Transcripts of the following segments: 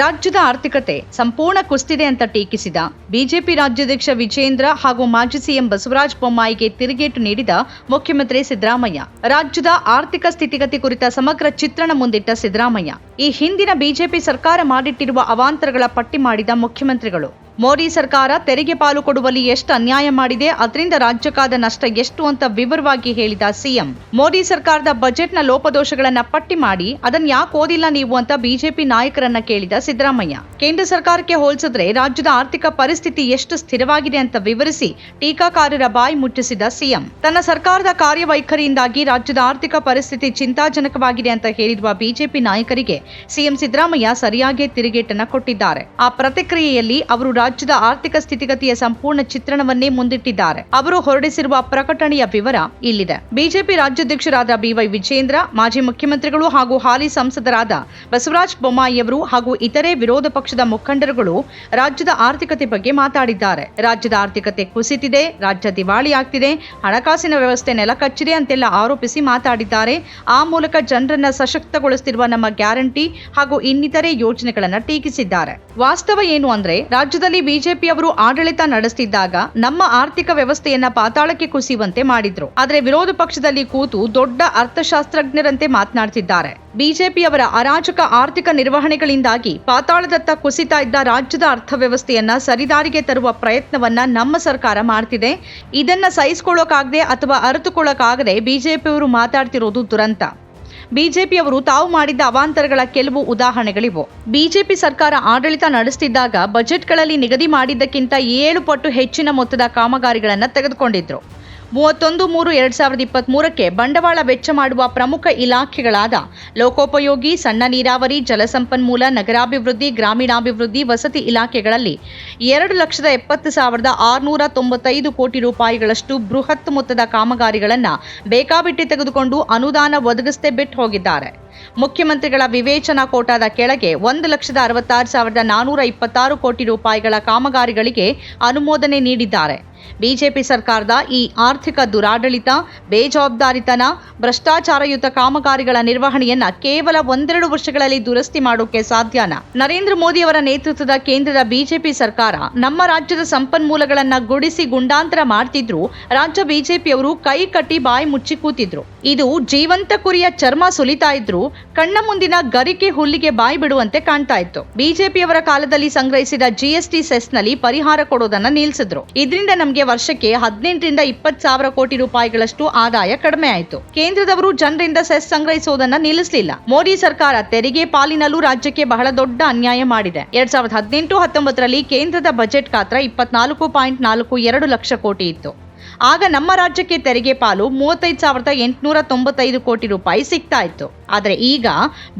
ರಾಜ್ಯದ ಆರ್ಥಿಕತೆ ಸಂಪೂರ್ಣ ಕುಸ್ತಿದೆ ಅಂತ ಟೀಕಿಸಿದ ಬಿಜೆಪಿ ರಾಜ್ಯಾಧ್ಯಕ್ಷ ವಿಜೇಂದ್ರ ಹಾಗೂ ಮಾಜಿ ಸಿಎಂ ಬಸವರಾಜ ಬೊಮ್ಮಾಯಿಗೆ ತಿರುಗೇಟು ನೀಡಿದ ಮುಖ್ಯಮಂತ್ರಿ ಸಿದ್ದರಾಮಯ್ಯ. ರಾಜ್ಯದ ಆರ್ಥಿಕ ಸ್ಥಿತಿಗತಿ ಕುರಿತ ಸಮಗ್ರ ಚಿತ್ರಣ ಮುಂದಿಟ್ಟ ಸಿದ್ದರಾಮಯ್ಯ. ಈ ಹಿಂದಿನ ಬಿಜೆಪಿ ಸರ್ಕಾರ ಮಾಡಿಟ್ಟಿರುವ ಅವಾಂತರಗಳ ಪಟ್ಟಿ ಮಾಡಿದ ಮುಖ್ಯಮಂತ್ರಿಗಳು. ಮೋದಿ ಸರ್ಕಾರ ತೆರಿಗೆ ಪಾಲು ಕೊಡುವಲ್ಲಿ ಎಷ್ಟು ಅನ್ಯಾಯ ಮಾಡಿದೆ, ಅದರಿಂದ ರಾಜ್ಯಕ್ಕಾದ ನಷ್ಟ ಎಷ್ಟು ಅಂತ ವಿವರವಾಗಿ ಹೇಳಿದ ಸಿಎಂ. ಮೋದಿ ಸರ್ಕಾರದ ಬಜೆಟ್ನ ಲೋಪದೋಷಗಳನ್ನ ಪಟ್ಟಿ ಮಾಡಿ ಅದನ್ನ ಯಾಕೆ ಓದಿಲ್ಲ ನೀವು ಅಂತ ಬಿಜೆಪಿ ನಾಯಕರನ್ನ ಕೇಳಿದ ಸಿದ್ದರಾಮಯ್ಯ. ಕೇಂದ್ರ ಸರ್ಕಾರಕ್ಕೆ ಹೋಲಿಸಿದ್ರೆ ರಾಜ್ಯದ ಆರ್ಥಿಕ ಪರಿಸ್ಥಿತಿ ಎಷ್ಟು ಸ್ಥಿರವಾಗಿದೆ ಅಂತ ವಿವರಿಸಿ ಟೀಕಾಕಾರರ ಬಾಯಿ ಮುಚ್ಚಿಸಿದ ಸಿಎಂ. ತನ್ನ ಸರ್ಕಾರದ ಕಾರ್ಯವೈಖರಿಯಿಂದಾಗಿ ರಾಜ್ಯದ ಆರ್ಥಿಕ ಪರಿಸ್ಥಿತಿ ಚಿಂತಾಜನಕವಾಗಿದೆ ಅಂತ ಹೇಳಿರುವ ಬಿಜೆಪಿ ನಾಯಕರಿಗೆ ಸಿಎಂ ಸಿದ್ದರಾಮಯ್ಯ ಸರಿಯಾಗಿ ತಿರುಗೇಟನ್ನ ಕೊಟ್ಟಿದ್ದಾರೆ. ಆ ಪ್ರತಿಕ್ರಿಯೆಯಲ್ಲಿ ಅವರು ರಾಜ್ಯದ ಆರ್ಥಿಕ ಸ್ಥಿತಿಗತಿಯ ಸಂಪೂರ್ಣ ಚಿತ್ರಣವನ್ನೇ ಮುಂದಿಟ್ಟಿದ್ದಾರೆ. ಅವರು ಹೊರಡಿಸಿರುವ ಪ್ರಕಟಣೆಯ ವಿವರ ಇಲ್ಲಿದೆ. ಬಿಜೆಪಿ ರಾಜ್ಯಾಧ್ಯಕ್ಷರಾದ ಬಿವೈ ವಿಜೇಂದ್ರ, ಮಾಜಿ ಮುಖ್ಯಮಂತ್ರಿಗಳು ಹಾಗೂ ಹಾಲಿ ಸಂಸದರಾದ ಬಸವರಾಜ ಬೊಮ್ಮಾಯಿಯವರು ಹಾಗೂ ಇತರೆ ವಿರೋಧ ಪಕ್ಷದ ಮುಖಂಡರುಗಳು ರಾಜ್ಯದ ಆರ್ಥಿಕತೆ ಬಗ್ಗೆ ಮಾತಾಡಿದ್ದಾರೆ. ರಾಜ್ಯದ ಆರ್ಥಿಕತೆ ಕುಸಿತಿದೆ, ರಾಜ್ಯ ದಿವಾಳಿ ಆಗ್ತಿದೆ, ಹಣಕಾಸಿನ ವ್ಯವಸ್ಥೆ ನೆಲಕಚ್ಚಿದೆ ಅಂತೆಲ್ಲ ಆರೋಪಿಸಿ ಮಾತಾಡಿದ್ದಾರೆ. ಆ ಮೂಲಕ ಜನರನ್ನ ಸಶಕ್ತಗೊಳಿಸುತ್ತಿರುವ ನಮ್ಮ ಗ್ಯಾರಂಟಿ ಹಾಗೂ ಇನ್ನಿತರೆ ಯೋಜನೆಗಳನ್ನ ಟೀಕಿಸಿದ್ದಾರೆ. ವಾಸ್ತವ ಏನು ಅಂದ್ರೆ, ರಾಜ್ಯದಲ್ಲಿ ಬಿಜೆಪಿಯವರು ಆಡಳಿತ ನಡೆಸುತ್ತಿದ್ದಾಗ ನಮ್ಮ ಆರ್ಥಿಕ ವ್ಯವಸ್ಥೆಯನ್ನ ಪಾತಾಳಕ್ಕೆ ಕುಸಿಯುವಂತೆ ಮಾಡಿದ್ರು. ಆದರೆ ವಿರೋಧ ಪಕ್ಷದಲ್ಲಿ ಕೂತು ದೊಡ್ಡ ಅರ್ಥಶಾಸ್ತ್ರಜ್ಞರಂತೆ ಮಾತನಾಡ್ತಿದ್ದಾರೆ. ಬಿಜೆಪಿಯವರ ಅರಾಜಕ ಆರ್ಥಿಕ ನಿರ್ವಹಣೆಗಳಿಂದಾಗಿ ಪಾತಾಳದತ್ತ ಕುಸಿತಾ ಇದ್ದ ರಾಜ್ಯದ ಅರ್ಥವ್ಯವಸ್ಥೆಯನ್ನ ಸರಿದಾರಿಗೆ ತರುವ ಪ್ರಯತ್ನವನ್ನ ನಮ್ಮ ಸರ್ಕಾರ ಮಾಡ್ತಿದೆ. ಇದನ್ನ ಸಹಿಸಿಕೊಳ್ಳೋಕಾಗದೆ ಅಥವಾ ಅರಿತುಕೊಳ್ಳೋಕಾಗದೆ ಬಿಜೆಪಿಯವರು ಮಾತಾಡ್ತಿರೋದು ದುರಂತ. ಬಿಜೆಪಿಯವರು ತಾವು ಮಾಡಿದ್ದ ಅವಾಂತರಗಳ ಕೆಲವು ಉದಾಹರಣೆಗಳಿವು. ಬಿಜೆಪಿ ಸರ್ಕಾರ ಆಡಳಿತ ನಡೆಸುತ್ತಿದ್ದಾಗ ಬಜೆಟ್ಗಳಲ್ಲಿ ನಿಗದಿ ಮಾಡಿದ್ದಕ್ಕಿಂತ ಏಳು ಪಟ್ಟು ಹೆಚ್ಚಿನ ಮೊತ್ತದ ಕಾಮಗಾರಿಗಳನ್ನು ತೆಗೆದುಕೊಂಡಿದ್ರು. ಮೂವತ್ತೊಂದು ಮೂರು ಎರಡ್ ಸಾವಿರದ ಇಪ್ಪತ್ತ್ ಮೂರಕ್ಕೆ ಬಂಡವಾಳ ವೆಚ್ಚ ಮಾಡುವ ಪ್ರಮುಖ ಇಲಾಖೆಗಳಾದ ಲೋಕೋಪಯೋಗಿ, ಸಣ್ಣ ನೀರಾವರಿ, ಜಲಸಂಪನ್ಮೂಲ, ನಗರಾಭಿವೃದ್ಧಿ, ಗ್ರಾಮೀಣಾಭಿವೃದ್ಧಿ ವಸತಿ ಇಲಾಖೆಗಳಲ್ಲಿ ಎರಡು ಲಕ್ಷದ ಎಪ್ಪತ್ತು ಸಾವಿರದ ಆರುನೂರ ತೊಂಬತ್ತೈದು ಕೋಟಿ ರೂಪಾಯಿಗಳಷ್ಟು ಬೃಹತ್ ಮೊತ್ತದ ಕಾಮಗಾರಿಗಳನ್ನು ಬೇಕಾಬಿಟ್ಟಿ ತೆಗೆದುಕೊಂಡು ಅನುದಾನ ಒದಗಿಸದೆ ಬಿಟ್ಟು ಹೋಗಿದ್ದಾರೆ. ಮುಖ್ಯಮಂತ್ರಿಗಳ ವಿವೇಚನಾ ಕೋಟಾದ ಕೆಳಗೆ ಒಂದು ಲಕ್ಷದ ಅರವತ್ತಾರು ಸಾವಿರದ ನಾನೂರ ಇಪ್ಪತ್ತಾರು ಕೋಟಿ ರೂಪಾಯಿಗಳ ಕಾಮಗಾರಿಗಳಿಗೆ ಅನುಮೋದನೆ ನೀಡಿದ್ದಾರೆ. ಬಿಜೆಪಿ ಸರ್ಕಾರದ ಈ ಆರ್ಥಿಕ ದುರಾಡಳಿತ, ಬೇಜವಾಬ್ದಾರಿತನ, ಭ್ರಷ್ಟಾಚಾರಯುತ ಕಾಮಗಾರಿಗಳ ನಿರ್ವಹಣೆಯನ್ನ ಕೇವಲ ಒಂದೆರಡು ವರ್ಷಗಳಲ್ಲಿ ದುರಸ್ತಿ ಮಾಡೋಕೆ ಸಾಧ್ಯನಾ? ನರೇಂದ್ರ ಮೋದಿ ಅವರ ನೇತೃತ್ವದ ಕೇಂದ್ರದ ಬಿಜೆಪಿ ಸರ್ಕಾರ ನಮ್ಮ ರಾಜ್ಯದ ಸಂಪನ್ಮೂಲಗಳನ್ನ ಗುಡಿಸಿ ಗುಂಡಾಂತರ ಮಾಡ್ತಿದ್ರು. ರಾಜ್ಯ ಬಿಜೆಪಿಯವರು ಕೈ ಕಟ್ಟಿ ಬಾಯಿ ಮುಚ್ಚಿ ಕೂತಿದ್ರು. ಇದು ಜೀವಂತ ಕುರಿಯ ಚರ್ಮ ಸುಲಿತಾ ಇದ್ರು. ಕಣ್ಣ ಮುಂದಿನ ಗರಿಕೆ ಹುಲ್ಲಿಗೆ ಬಾಯಿ ಬಿಡುವಂತೆ ಕಾಣ್ತಾ ಇತ್ತು. ಬಿಜೆಪಿಯವರ ಕಾಲದಲ್ಲಿ ಸಂಗ್ರಹಿಸಿದ ಜಿಎಸ್ಟಿ ಸೆಸ್ನಲ್ಲಿ ಪರಿಹಾರ ಕೊಡೋದನ್ನ ನಿಲ್ಲಿಸಿದ್ರು ಇದರಿಂದ ನಮಗೆ ವರ್ಷಕ್ಕೆ ಹದಿನೆಂಟರಿಂದ ಇಪ್ಪತ್ತು ಸಾವಿರ ಕೋಟಿ ರೂಪಾಯಿಗಳಷ್ಟು ಆದಾಯ ಕಡಿಮೆ ಆಯಿತು. ಕೇಂದ್ರದವರು ಜನರಿಂದ ಸೆಸ್ ಸಂಗ್ರಹಿಸುವುದನ್ನ ನಿಲ್ಲಿಸಲಿಲ್ಲ. ಮೋದಿ ಸರ್ಕಾರ ತೆರಿಗೆ ಪಾಲಿನಲ್ಲೂ ರಾಜ್ಯಕ್ಕೆ ಬಹಳ ದೊಡ್ಡ ಅನ್ಯಾಯ ಮಾಡಿದೆ. ಎರಡ್ ಸಾವಿರದ ಹದಿನೆಂಟು ಹತ್ತೊಂಬತ್ತರಲ್ಲಿ ಕೇಂದ್ರದ ಬಜೆಟ್ ಗಾತ್ರ ಇಪ್ಪತ್ನಾಲ್ಕು ಪಾಯಿಂಟ್ ನಾಲ್ಕು ಎರಡು ಲಕ್ಷ ಕೋಟಿ ಇತ್ತು. ಆಗ ನಮ್ಮ ರಾಜ್ಯಕ್ಕೆ ತೆರಿಗೆ ಪಾಲು ಮೂವತ್ತೈದು ಸಾವಿರದ ಎಂಟುನೂರ ತೊಂಬತ್ತೈದು ಕೋಟಿ ರೂಪಾಯಿ ಸಿಗ್ತಾ ಇತ್ತು. ಆದರೆ ಈಗ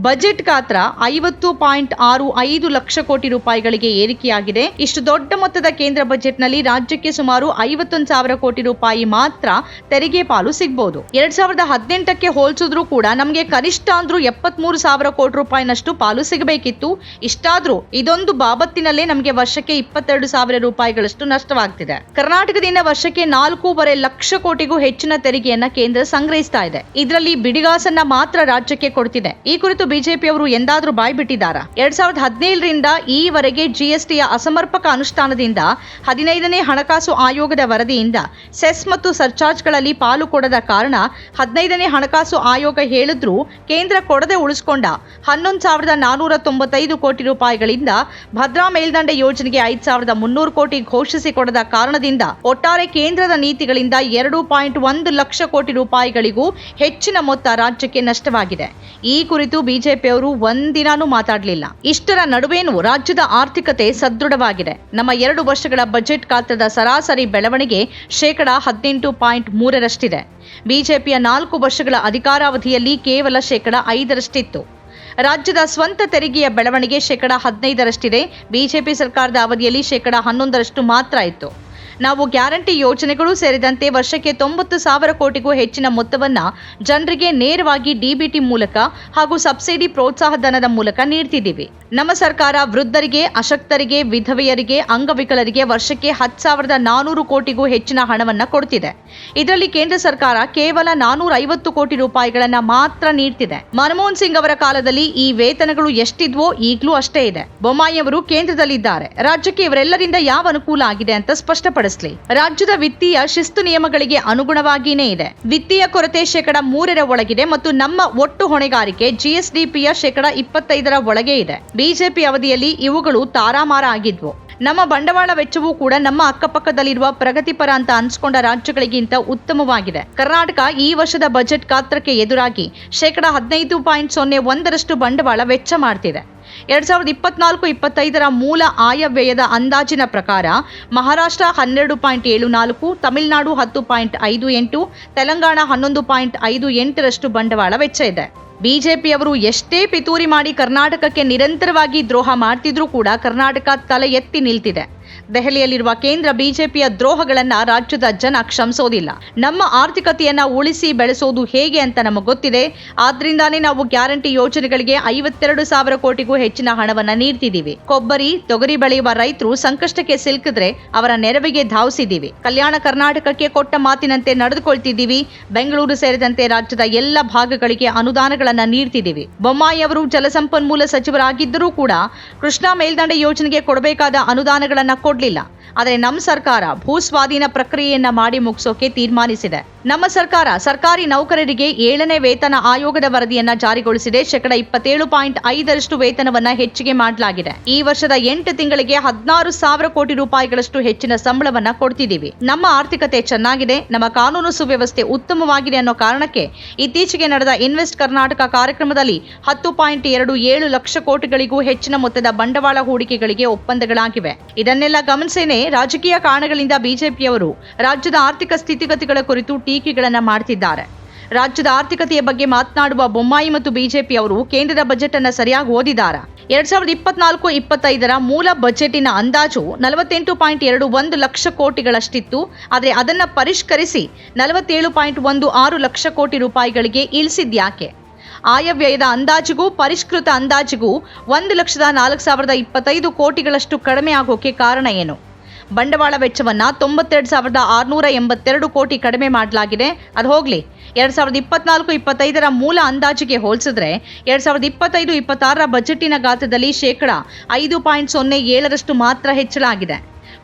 ಬಜೆಟ್ ಗಾತ್ರ ಐವತ್ತು ಪಾಯಿಂಟ್ ಆರು ಐದು ಲಕ್ಷ ಕೋಟಿ ರೂಪಾಯಿಗಳಿಗೆ ಏರಿಕೆಯಾಗಿದೆ. ಇಷ್ಟು ದೊಡ್ಡ ಮೊತ್ತದ ಕೇಂದ್ರ ಬಜೆಟ್ನಲ್ಲಿ ರಾಜ್ಯಕ್ಕೆ ಸುಮಾರು ಐವತ್ತೊಂದು ಸಾವಿರ ಕೋಟಿ ರೂಪಾಯಿ ಮಾತ್ರ ತೆರಿಗೆ ಪಾಲು ಸಿಗ್ಬೋದು. ಎರಡ್ ಸಾವಿರದ ಹದಿನೆಂಟಕ್ಕೆ ಹೋಲಿಸಿದ್ರು ಕೂಡ ನಮಗೆ ಕನಿಷ್ಠ ಅಂದ್ರೂ ಎಪ್ಪತ್ಮೂರು ಸಾವಿರ ಕೋಟಿ ರೂಪಾಯಿನಷ್ಟು ಪಾಲು ಸಿಗಬೇಕಿತ್ತು. ಇಷ್ಟಾದ್ರೂ ಇದೊಂದು ಬಾಬತ್ತಿನಲ್ಲೇ ನಮಗೆ ವರ್ಷಕ್ಕೆ ಇಪ್ಪತ್ತೆರಡು ಸಾವಿರ ರೂಪಾಯಿಗಳಷ್ಟು ನಷ್ಟವಾಗ್ತಿದೆ. ಕರ್ನಾಟಕದಿಂದ ವರ್ಷಕ್ಕೆ ನಾಲ್ಕೂವರೆ ಲಕ್ಷ ಕೋಟಿಗೂ ಹೆಚ್ಚಿನ ತೆರಿಗೆಯನ್ನ ಕೇಂದ್ರ ಸಂಗ್ರಹಿಸ್ತಾ ಇದೆ. ಇದರಲ್ಲಿ ಬಿಡಿಗಾಸನ್ನ ಮಾತ್ರ ರಾಜ್ಯಕ್ಕೆ ಕೊಡ್ತಿದೆ. ಈ ಕುರಿತು ಬಿಜೆಪಿಯವರು ಎಂದಾದ್ರೂ ಬಾಯ್ ಬಿಟ್ಟಿದ್ದಾರಾ ಎರಡ್ ಸಾವಿರದ ಹದಿನೇಳರಿಂದ ಈವರೆಗೆ ಜಿಎಸ್ಟಿಯ ಅಸಮರ್ಪಕ ಅನುಷ್ಠಾನದಿಂದ ಹದಿನೈದನೇ ಹಣಕಾಸು ಆಯೋಗದ ವರದಿಯಿಂದ ಸೆಸ್ ಮತ್ತು ಸರ್ಚಾರ್ಜ್ಗಳಲ್ಲಿ ಪಾಲು ಕೊಡದ ಕಾರಣ ಹದಿನೈದನೇ ಹಣಕಾಸು ಆಯೋಗ ಹೇಳಿದ್ರೂ ಕೇಂದ್ರ ಕೊಡದೆ ಉಳಿಸಿಕೊಂಡ. ಹನ್ನೊಂದು ಸಾವಿರದ ನಾನೂರ ತೊಂಬತ್ತೈದು ಕೋಟಿ ರೂಪಾಯಿಗಳಿಂದ ಭದ್ರಾ ಮೇಲ್ದಂಡೆ ಯೋಜನೆಗೆ ಐದು ಸಾವಿರದ ಮುನ್ನೂರು ಕೋಟಿ ಘೋಷಿಸಿ ಕೊಡದ ಕಾರಣದಿಂದ ಒಟ್ಟಾರೆ ಕೇಂದ್ರದ ನೀತಿಗಳಿಂದ ಎರಡು ಪಾಯಿಂಟ್ ಒಂದು ಲಕ್ಷ ಕೋಟಿ ರೂಪಾಯಿಗಳಿಗೂ ಹೆಚ್ಚಿನ ಮೊತ್ತ ರಾಜ್ಯಕ್ಕೆ ನಷ್ಟವಾಗಿದೆ. ಈ ಕುರಿತು ಬಿಜೆಪಿಯವರು ಒಂದಿನಾನೂ ಮಾತಾಡಲಿಲ್ಲ. ಇಷ್ಟರ ನಡುವೇನು ರಾಜ್ಯದ ಆರ್ಥಿಕತೆ ಸದೃಢವಾಗಿದೆ. ನಮ್ಮ ಎರಡು ವರ್ಷಗಳ ಬಜೆಟ್ ಗಾತ್ರದ ಸರಾಸರಿ ಬೆಳವಣಿಗೆ ಶೇಕಡ ಹದಿನೆಂಟು ಪಾಯಿಂಟ್ ಮೂರರಷ್ಟಿದೆ. ಬಿಜೆಪಿಯ ನಾಲ್ಕು ವರ್ಷಗಳ ಅಧಿಕಾರಾವಧಿಯಲ್ಲಿ ಕೇವಲ ಶೇಕಡ ಐದರಷ್ಟಿತ್ತು. ರಾಜ್ಯದ ಸ್ವಂತ ತೆರಿಗೆಯ ಬೆಳವಣಿಗೆ ಶೇಕಡ ಹದಿನೈದರಷ್ಟಿದೆ. ಬಿಜೆಪಿ ಸರ್ಕಾರದ ಅವಧಿಯಲ್ಲಿ ಶೇಕಡ ಹನ್ನೊಂದರಷ್ಟು ಮಾತ್ರ ಇತ್ತು. ನಾವು ಗ್ಯಾರಂಟಿ ಯೋಜನೆಗಳು ಸೇರಿದಂತೆ ವರ್ಷಕ್ಕೆ ತೊಂಬತ್ತು ಸಾವಿರ ಕೋಟಿಗೂ ಹೆಚ್ಚಿನ ಮೊತ್ತವನ್ನ ಜನರಿಗೆ ನೇರವಾಗಿ ಡಿಬಿಟಿ ಮೂಲಕ ಹಾಗೂ ಸಬ್ಸಿಡಿ ಪ್ರೋತ್ಸಾಹ ಧನದ ಮೂಲಕ ನೀಡ್ತಿದ್ದೀವಿ. ನಮ್ಮ ಸರ್ಕಾರ ವೃದ್ಧರಿಗೆ, ಅಶಕ್ತರಿಗೆ, ವಿಧವೆಯರಿಗೆ, ಅಂಗವಿಕಲರಿಗೆ ವರ್ಷಕ್ಕೆ ಹತ್ತು ಸಾವಿರದ ನಾನೂರು ಕೋಟಿಗೂ ಹೆಚ್ಚಿನ ಹಣವನ್ನ ಕೊಡ್ತಿದೆ. ಇದರಲ್ಲಿ ಕೇಂದ್ರ ಸರ್ಕಾರ ಕೇವಲ ನಾನೂರ ಐವತ್ತು ಕೋಟಿ ರೂಪಾಯಿಗಳನ್ನು ಮಾತ್ರ ನೀಡ್ತಿದೆ. ಮನಮೋಹನ್ ಸಿಂಗ್ ಅವರ ಕಾಲದಲ್ಲಿ ಈ ವೇತನಗಳು ಎಷ್ಟಿದ್ವೋ ಈಗಲೂ ಅಷ್ಟೇ ಇದೆ. ಬೊಮ್ಮಾಯಿ ಅವರು ಕೇಂದ್ರದಲ್ಲಿದ್ದಾರೆ. ರಾಜ್ಯಕ್ಕೆ ಇವರೆಲ್ಲರಿಂದ ಯಾವ ಅನುಕೂಲ ಆಗಿದೆ ಅಂತ ಸ್ಪಷ್ಟಪಡಿಸಲಿ ರಾಜ್ಯದ ವಿತ್ತೀಯ ಶಿಸ್ತು ನಿಯಮಗಳಿಗೆ ಅನುಗುಣವಾಗಿಯೇ ಇದೆ. ವಿತ್ತೀಯ ಕೊರತೆ ಶೇಕಡ ಮೂರರ ಒಳಗಿದೆ ಮತ್ತು ನಮ್ಮ ಒಟ್ಟು ಹೊಣೆಗಾರಿಕೆ ಜಿಎಸ್ಡಿಪಿಯ ಶೇಕಡ ಇಪ್ಪತ್ತೈದರ ಒಳಗೆ ಇದೆ. ಬಿಜೆಪಿ ಅವಧಿಯಲ್ಲಿ ಇವುಗಳು ತಾರಾಮಾರ ಆಗಿದ್ವು. ನಮ್ಮ ಬಂಡವಾಳ ವೆಚ್ಚವೂ ಕೂಡ ನಮ್ಮ ಅಕ್ಕಪಕ್ಕದಲ್ಲಿರುವ ಪ್ರಗತಿಪರ ಅಂತ ಅನ್ಸ್ಕೊಂಡ ರಾಜ್ಯಗಳಿಗಿಂತ ಉತ್ತಮವಾಗಿದೆ. ಕರ್ನಾಟಕ ಈ ವರ್ಷದ ಬಜೆಟ್ ಗಾತ್ರಕ್ಕೆ ಎದುರಾಗಿ ಶೇಕಡ ಹದಿನೈದು ಪಾಯಿಂಟ್ ಸೊನ್ನೆ ಒಂದರಷ್ಟು ಬಂಡವಾಳ ವೆಚ್ಚ ಮಾಡ್ತಿದೆ. ಎರಡ್ ಸಾವಿರದ ಇಪ್ಪತ್ನಾಲ್ಕು ಇಪ್ಪತ್ತೈದರ ಮೂಲ ಆಯವ್ಯಯದ ಅಂದಾಜಿನ ಪ್ರಕಾರ ಮಹಾರಾಷ್ಟ್ರ ಹನ್ನೆರಡು ಪಾಯಿಂಟ್ ಏಳು ನಾಲ್ಕು, ತಮಿಳುನಾಡು ಹತ್ತು ಪಾಯಿಂಟ್ ಐದು ಎಂಟು, ತೆಲಂಗಾಣ ಹನ್ನೊಂದು ಪಾಯಿಂಟ್ ಐದು ಎಂಟರಷ್ಟು ಬಂಡವಾಳ ವೆಚ್ಚ ಇದೆ. ಬಿಜೆಪಿಯವರು ಎಷ್ಟೇ ಪಿತೂರಿ ಮಾಡಿ ಕರ್ನಾಟಕಕ್ಕೆ ನಿರಂತರವಾಗಿ ದ್ರೋಹ ಮಾಡ್ತಿದ್ರೂ ಕೂಡ ಕರ್ನಾಟಕ ತಲೆ ಎತ್ತಿ ನಿಲ್ತಿದೆ. ದೆಹಲಿಯಲ್ಲಿರುವ ಕೇಂದ್ರ ಬಿಜೆಪಿಯ ದ್ರೋಹಗಳನ್ನ ರಾಜ್ಯದ ಜನ ಕ್ಷಮಿಸೋದಿಲ್ಲ. ನಮ್ಮ ಆರ್ಥಿಕತೆಯನ್ನ ಉಳಿಸಿ ಬೆಳೆಸೋದು ಹೇಗೆ ಅಂತ ನಮಗೆ ಗೊತ್ತಿದೆ. ಆದ್ರಿಂದಾನೇ ನಾವು ಗ್ಯಾರಂಟಿ ಯೋಜನೆಗಳಿಗೆ ಐವತ್ತೆರಡು ಸಾವಿರ ಕೋಟಿಗೂ ಹೆಚ್ಚಿನ ಹಣವನ್ನ ನೀಡ್ತಿದ್ದೀವಿ ಕೊಬ್ಬರಿ, ತೊಗರಿ ಬೆಳೆಯುವ ರೈತರು ಸಂಕಷ್ಟಕ್ಕೆ ಸಿಲುಕಿದ್ರೆ ಅವರ ನೆರವಿಗೆ ಧಾವಿಸಿದ್ದೀವಿ ಕಲ್ಯಾಣ ಕರ್ನಾಟಕಕ್ಕೆ ಕೊಟ್ಟ ಮಾತಿನಂತೆ ನಡೆದುಕೊಳ್ತಿದ್ದೀವಿ ಬೆಂಗಳೂರು ಸೇರಿದಂತೆ ರಾಜ್ಯದ ಎಲ್ಲ ಭಾಗಗಳಿಗೆ ಅನುದಾನಗಳನ್ನ ನೀಡ್ತಿದ್ದೀವಿ ಬೊಮ್ಮಾಯಿ ಅವರು ಜಲಸಂಪನ್ಮೂಲ ಸಚಿವರಾಗಿದ್ದರೂ ಕೂಡ ಕೃಷ್ಣಾ ಮೇಲ್ದಂಡೆ ಯೋಜನೆಗೆ ಕೊಡಬೇಕಾದ ಅನುದಾನಗಳನ್ನ ಕೊಡ್ಲಿಲ್ಲ ಆದರೆ ನಮ್ಮ ಸರ್ಕಾರ ಭೂ ಸ್ವಾಧೀನ ಪ್ರಕ್ರಿಯೆಯನ್ನ ಮಾಡಿ ಮುಗಿಸೋಕೆ ತೀರ್ಮಾನಿಸಿದೆ. ನಮ್ಮ ಸರ್ಕಾರ ಸರ್ಕಾರಿ ನೌಕರರಿಗೆ ಏಳನೇ ವೇತನ ಆಯೋಗದ ವರದಿಯನ್ನ ಜಾರಿಗೊಳಿಸಿದೆ. ಶೇಕಡ ಇಪ್ಪತ್ತೇಳು ಪಾಯಿಂಟ್ ಐದರಷ್ಟು ವೇತನವನ್ನ ಹೆಚ್ಚಿಗೆ ಮಾಡಲಾಗಿದೆ. ಈ ವರ್ಷದ ಎಂಟು ತಿಂಗಳಿಗೆ ಹದಿನಾರು ಸಾವಿರ ಕೋಟಿ ರೂಪಾಯಿಗಳಷ್ಟು ಹೆಚ್ಚಿನ ಸಂಬಳವನ್ನ ಕೊಡ್ತಿದ್ದೀವಿ. ನಮ್ಮ ಆರ್ಥಿಕತೆ ಚೆನ್ನಾಗಿದೆ. ನಮ್ಮ ಕಾನೂನು ಸುವ್ಯವಸ್ಥೆ ಉತ್ತಮವಾಗಿದೆ ಅನ್ನೋ ಕಾರಣಕ್ಕೆ ಇತ್ತೀಚೆಗೆ ನಡೆದ ಇನ್ವೆಸ್ಟ್ ಕರ್ನಾಟಕ ಕಾರ್ಯಕ್ರಮದಲ್ಲಿ ಹತ್ತು ಪಾಯಿಂಟ್ ಎರಡು ಏಳು ಲಕ್ಷ ಕೋಟಿಗಳಿಗೂ ಹೆಚ್ಚಿನ ಮೊತ್ತದ ಬಂಡವಾಳ ಹೂಡಿಕೆಗಳಿಗೆ ಒಪ್ಪಂದಗಳಾಗಿವೆ. ಇದನ್ನೆಲ್ಲ ಗಮನಿಸೇನೆ ರಾಜಕೀಯ ಕಾರಣಗಳಿಂದ ಬಿಜೆಪಿಯವರು ರಾಜ್ಯದ ಆರ್ಥಿಕ ಸ್ಥಿತಿಗತಿಗಳ ಕುರಿತು ಟೀಕೆಗಳನ್ನು ಮಾಡ್ತಿದ್ದಾರೆ. ರಾಜ್ಯದ ಆರ್ಥಿಕತೆಯ ಬಗ್ಗೆ ಮಾತನಾಡುವ ಬೊಮ್ಮಾಯಿ ಮತ್ತು ಬಿಜೆಪಿ ಅವರು ಕೇಂದ್ರದ ಬಜೆಟ್ ಅನ್ನು ಸರಿಯಾಗಿ ಓದಿದ್ದಾರೆ ಎರಡ್ ಸಾವಿರದ ಇಪ್ಪತ್ನಾಲ್ಕು, ಇಪ್ಪತ್ತೈದರ ಮೂಲ ಬಜೆಟಿನ ಅಂದಾಜು ನಲವತ್ತೆಂಟು ಪಾಯಿಂಟ್ ಎರಡು ಒಂದು ಲಕ್ಷ ಕೋಟಿಗಳಷ್ಟಿತ್ತು. ಆದರೆ ಅದನ್ನು ಪರಿಷ್ಕರಿಸಿ ನಲವತ್ತೇಳು ಪಾಯಿಂಟ್ ಒಂದು ಆರು ಲಕ್ಷ ಕೋಟಿ ರೂಪಾಯಿಗಳಿಗೆ ಇಳಿಸಿದ್ಯಾಕೆ ಆಯವ್ಯಯದ ಅಂದಾಜಿಗೂ, ಪರಿಷ್ಕೃತ ಅಂದಾಜಿಗೂ ಒಂದು ಲಕ್ಷದ ನಾಲ್ಕು ಸಾವಿರದ ಇಪ್ಪತ್ತೈದು ಕೋಟಿಗಳಷ್ಟು ಕಡಿಮೆ ಆಗೋಕೆ ಕಾರಣ ಏನು? ಬಂಡವಾಳ ವೆಚ್ಚವನ್ನು ತೊಂಬತ್ತೆರಡು ಸಾವಿರದ ಆರುನೂರ ಎಂಬತ್ತೆರಡು ಕೋಟಿ ಕಡಿಮೆ ಮಾಡಲಾಗಿದೆ. ಅದು ಹೋಗಲಿ. ಎರಡು ಸಾವಿರದ ಇಪ್ಪತ್ನಾಲ್ಕು, ಇಪ್ಪತ್ತೈದರ ಮೂಲ ಅಂದಾಜಿಗೆ ಹೋಲಿಸಿದ್ರೆ ಎರಡು ಸಾವಿರದ ಇಪ್ಪತ್ತೈದು, ಇಪ್ಪತ್ತಾರರ ಬಜೆಟಿನ ಗಾತ್ರದಲ್ಲಿ ಶೇಕಡ ಐದು ಪಾಯಿಂಟ್ ಸೊನ್ನೆ ಏಳರಷ್ಟು ಮಾತ್ರ ಹೆಚ್ಚಳ ಆಗಿದೆ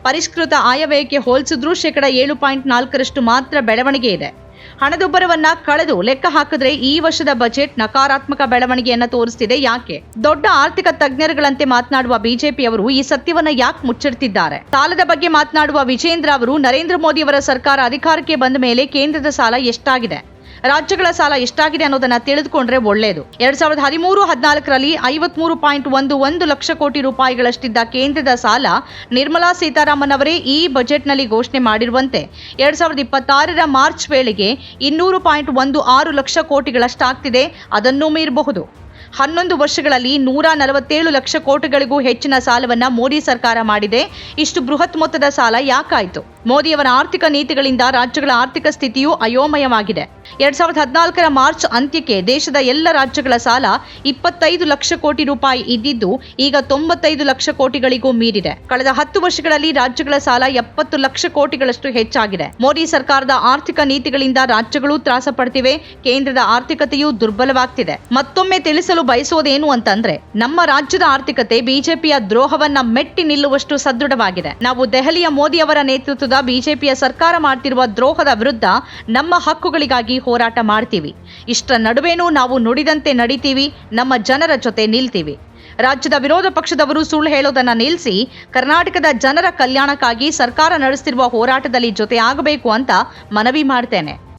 ಪರಿಷ್ಕೃತ ಆಯವ್ಯಯಕ್ಕೆ ಹೋಲಿಸಿದ್ರೂ ಶೇಕಡ ಏಳು ಪಾಯಿಂಟ್ ನಾಲ್ಕರಷ್ಟು ಮಾತ್ರ ಬೆಳವಣಿಗೆ ಇದೆ. ಹಣದುಬ್ಬರವನ್ನ ಕಳೆದು ಲೆಕ್ಕ ಹಾಕಿದ್ರೆ ಈ ವರ್ಷದ ಬಜೆಟ್ ನಕಾರಾತ್ಮಕ ಬೆಳವಣಿಗೆಯನ್ನ ತೋರಿಸ್ತಿದೆ ಯಾಕೆ? ದೊಡ್ಡ ಆರ್ಥಿಕ ತಜ್ಞರುಗಳಂತೆ ಮಾತನಾಡುವ ಬಿಜೆಪಿಯವರು ಈ ಸತ್ಯವನ್ನ ಯಾಕೆ ಮುಚ್ಚಿಡ್ತಿದ್ದಾರೆ? ಸಾಲದ ಬಗ್ಗೆ ಮಾತನಾಡುವ ವಿಜೇಂದ್ರ ಅವರು ನರೇಂದ್ರ ಮೋದಿ ಅವರ ಸರ್ಕಾರ ಅಧಿಕಾರಕ್ಕೆ ಬಂದ ಮೇಲೆ ಕೇಂದ್ರದ ಸಾಲ ಎಷ್ಟಾಗಿದೆ? ರಾಜ್ಯಗಳ ಸಾಲ ಎಷ್ಟಾಗಿದೆ ಅನ್ನೋದನ್ನ ತಿಳಿದುಕೊಂಡ್ರೆ ಒಳ್ಳೆಯದು ಎರಡ್ ಸಾವಿರದ ಹದಿಮೂರು, ಹದಿನಾಲ್ಕರಲ್ಲಿ ಐವತ್ಮೂರು ಪಾಯಿಂಟ್ ಒಂದು ಒಂದು ಲಕ್ಷ ಕೋಟಿ ರೂಪಾಯಿಗಳಷ್ಟಿದ್ದ ಕೇಂದ್ರದ ಸಾಲ ನಿರ್ಮಲಾ ಸೀತಾರಾಮನ್ ಅವರೇ ಈ ಬಜೆಟ್ನಲ್ಲಿ ಘೋಷಣೆ ಮಾಡಿರುವಂತೆ. ಎರಡ್ ಸಾವಿರದ ಇಪ್ಪತ್ತಾರರ ಮಾರ್ಚ್ ವೇಳೆಗೆ ಇನ್ನೂರು ಪಾಯಿಂಟ್ ಒಂದು ಆರು ಲಕ್ಷ ಕೋಟಿಗಳಷ್ಟಾಗ್ತಿದೆ, ಅದನ್ನು ಮೀರಬಹುದು. ಹನ್ನೊಂದು ವರ್ಷಗಳಲ್ಲಿ ನೂರ ನಲವತ್ತೇಳು ಲಕ್ಷ ಕೋಟಿಗಳಿಗೂ ಹೆಚ್ಚಿನ ಸಾಲವನ್ನ ಮೋದಿ ಸರ್ಕಾರ ಮಾಡಿದೆ. ಇಷ್ಟು ಬೃಹತ್ ಮೊತ್ತದ ಸಾಲ ಯಾಕಾಯಿತು? ಮೋದಿಯವರ ಆರ್ಥಿಕ ನೀತಿಗಳಿಂದ ರಾಜ್ಯಗಳ ಆರ್ಥಿಕ ಸ್ಥಿತಿಯು ಅಯೋಮಯವಾಗಿದೆ. ಎರಡ್ ಸಾವಿರದ ಹದಿನಾಲ್ಕರ ಮಾರ್ಚ್ ಅಂತ್ಯಕ್ಕೆ ದೇಶದ ಎಲ್ಲ ರಾಜ್ಯಗಳ ಸಾಲ ಇಪ್ಪತ್ತೈದು ಲಕ್ಷ ಕೋಟಿ ರೂಪಾಯಿ ಇದ್ದಿದ್ದು, ಈಗ ತೊಂಬತ್ತೈದು ಲಕ್ಷ ಕೋಟಿಗಳಿಗೂ ಮೀರಿದೆ. ಕಳೆದ ಹತ್ತು ವರ್ಷಗಳಲ್ಲಿ ರಾಜ್ಯಗಳ ಸಾಲ ಎಪ್ಪತ್ತು ಲಕ್ಷ ಕೋಟಿಗಳಷ್ಟು ಹೆಚ್ಚಾಗಿದೆ. ಮೋದಿ ಸರ್ಕಾರದ ಆರ್ಥಿಕ ನೀತಿಗಳಿಂದ ರಾಜ್ಯಗಳು ತ್ರಾಸ ಪಡ್ತಿವೆ, ಕೇಂದ್ರದ ಆರ್ಥಿಕತೆಯು ದುರ್ಬಲವಾಗ್ತಿದೆ. ಮತ್ತೊಮ್ಮೆ ತಿಳಿಸಲು ಬಯಸೋದೇನು ಅಂತಂದ್ರೆ, ನಮ್ಮ ರಾಜ್ಯದ ಆರ್ಥಿಕತೆ ಬಿಜೆಪಿಯ ದ್ರೋಹವನ್ನ ಮೆಟ್ಟಿ ನಿಲ್ಲುವಷ್ಟು ಸದೃಢವಾಗಿದೆ. ನಾವು ದೆಹಲಿಯ ಮೋದಿ ಅವರ ನೇತೃತ್ವದ ಬಿಜೆಪಿಯ ಸರ್ಕಾರ ಮಾಡ್ತಿರುವ ದ್ರೋಹದ ವಿರುದ್ಧ ನಮ್ಮ ಹಕ್ಕುಗಳಿಗಾಗಿ ಹೋರಾಟ ಮಾಡ್ತೀವಿ. ಇಷ್ಟರ ನಡುವೆನೂ ನಾವು ನುಡಿದಂತೆ ನಡಿತೀವಿ, ನಮ್ಮ ಜನರ ಜೊತೆ ನಿಲ್ತೀವಿ. ರಾಜ್ಯದ ವಿರೋಧ ಪಕ್ಷದವರು ಸುಳ್ಳು ಹೇಳೋದನ್ನ ನಿಲ್ಲಿಸಿ ಕರ್ನಾಟಕದ ಜನರ ಕಲ್ಯಾಣಕ್ಕಾಗಿ ಸರ್ಕಾರ ನಡೆಸ್ತಿರುವ ಹೋರಾಟದಲ್ಲಿ ಜೊತೆ ಆಗಬೇಕು ಅಂತ ಮನವಿ ಮಾಡ್ತೇನೆ.